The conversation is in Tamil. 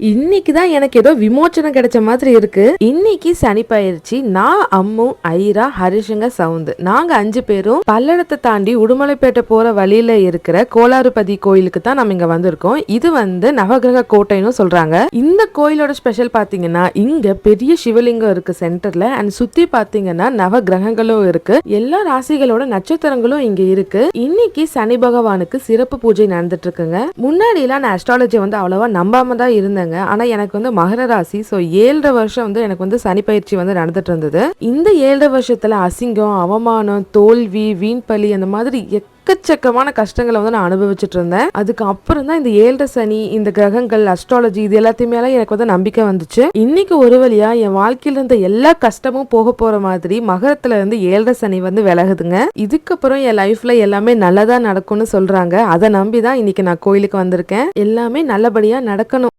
இன்னைக்கு தான் எனக்கு ஏதோ விமோச்சனம் கிடைச்ச மாதிரி இருக்கு. இன்னைக்கு சனி பயிற்சி நான் அம்மு ஐரா ஹரிஷங்க சவுந்து நாங்க அஞ்சு பேரும் பல்லடத்தை தாண்டி உடுமலைப்பேட்டை போற வழியில இருக்கிற கோலாறுபதி கோயிலுக்கு தான் நம்ம இங்க வந்திருக்கோம். இது வந்து நவகிரக கோட்டைன்னு சொல்றாங்க. இந்த கோயிலோட ஸ்பெஷல் பாத்தீங்கன்னா இங்க பெரிய சிவலிங்கம் இருக்கு சென்டர்ல. அண்ட் சுத்தி பாத்தீங்கன்னா நவ கிரகங்களும் இருக்கு. எல்லா ராசிகளோட நட்சத்திரங்களும் இங்க இருக்கு. இன்னைக்கு சனி பகவானுக்கு சிறப்பு பூஜை நடந்துட்டு இருக்குங்க. முன்னாடி எல்லாம் நான் அஸ்ட்ராலஜி வந்து அவ்வளவா நம்பாம தான் இருந்தேன் இருந்தேங்க. ஆனால் எனக்கு வந்து மகர ராசி ஸோ ஏழரை வருஷம் வந்து எனக்கு வந்து சனி பயிற்சி வந்து நடந்துட்டு இருந்தது. இந்த ஏழரை வருஷத்துல அசிங்கம் அவமானம் தோல்வி வீண்பலி அந்த மாதிரி எக்கச்சக்கமான கஷ்டங்களை வந்து நான் அனுபவிச்சுட்டு இருந்தேன். அதுக்கு அப்புறம் தான் இந்த ஏழரை சனி இந்த கிரகங்கள் அஸ்ட்ராலஜி இது எல்லாத்தையுமே எனக்கு வந்து நம்பிக்கை வந்துச்சு. இன்னைக்கு ஒரு வழியா என் வாழ்க்கையில இருந்த எல்லா கஷ்டமும் போக போற மாதிரி மகரத்துல இருந்து ஏழரை சனி வந்து விலகுதுங்க. இதுக்கப்புறம் என் லைஃப்ல எல்லாமே நல்லதா நடக்கும்னு சொல்றாங்க. அதை நம்பி தான் இன்னைக்கு நான் கோயிலுக்கு வந்திருக்கேன். எல்லாமே நல்லபடியா நடக்கணும்.